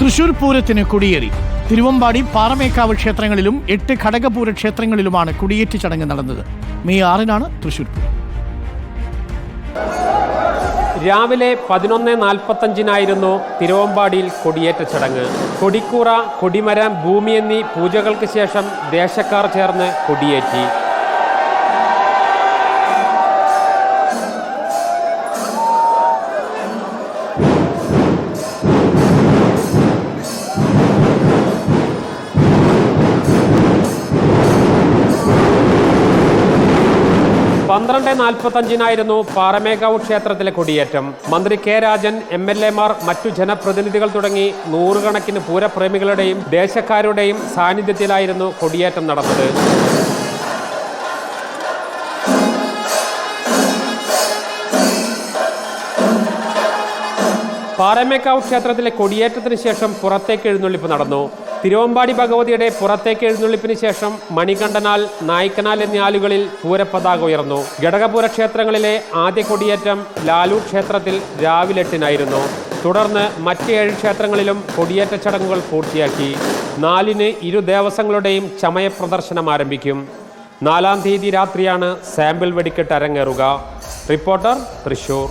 തൃശൂർ പൂരത്തിന് കൊടിയേറി. തിരുവമ്പാടി പാറമേക്കാവ് ക്ഷേത്രങ്ങളിലും എട്ട് ഘടകപൂര ക്ഷേത്രങ്ങളിലുമാണ് കൊടിയേറ്റ് ചടങ്ങ് നടന്നത്. മെയ് ആറിനാണ് തൃശൂർ രാവിലെ പതിനൊന്ന് നാൽപ്പത്തഞ്ചിനായിരുന്നു തിരുവമ്പാടിയിൽ കൊടിയേറ്റ ചടങ്ങ്. കൊടിക്കൂറ കൊടിമരം ഭൂമി എന്നീ പൂജകൾക്ക് ശേഷം ദേശക്കാർ ചേർന്ന് കൊടിയേറ്റി. പന്ത്രണ്ട് നാൽപ്പത്തഞ്ചിനായിരുന്നു പാറമേക്കാവ് ക്ഷേത്രത്തിലെ കൊടിയേറ്റം. മന്ത്രി കെ രാജൻ എം എൽ എമാർ മറ്റു ജനപ്രതിനിധികൾ തുടങ്ങി നൂറുകണക്കിന് പൂരപ്രേമികളുടെയും ദേശക്കാരുടെയും സാന്നിധ്യത്തിലായിരുന്നു കൊടിയേറ്റം നടന്നത്. പാറമേക്കാവ് ക്ഷേത്രത്തിലെ കൊടിയേറ്റത്തിന് ശേഷം പുറത്തേക്ക് എഴുന്നള്ളിപ്പ് നടന്നു. തിരുവമ്പാടി ഭഗവതിയുടെ പുറത്തേക്ക് എഴുന്നള്ളിപ്പിന് ശേഷം മണികണ്ഠനാൽ നായ്ക്കനാൽ എന്നീ ആലുകളിൽ പൂരപ്പതാക ഉയർന്നു. ഘടകപൂര ക്ഷേത്രങ്ങളിലെ ആദ്യ കൊടിയേറ്റം ലാലു ക്ഷേത്രത്തിൽ രാവിലെ എട്ടിനായിരുന്നു. തുടർന്ന് മറ്റ് ഏഴ് ക്ഷേത്രങ്ങളിലും കൊടിയേറ്റ ചടങ്ങുകൾ പൂർത്തിയാക്കി. നാലിന് ഇരു ദേവസ്വങ്ങളുടെയും ചമയ പ്രദർശനം ആരംഭിക്കും. നാലാം തീയതി രാത്രിയാണ് സാമ്പിൾ വെടിക്കെട്ട് അരങ്ങേറുക. റിപ്പോർട്ടർ തൃശൂർ.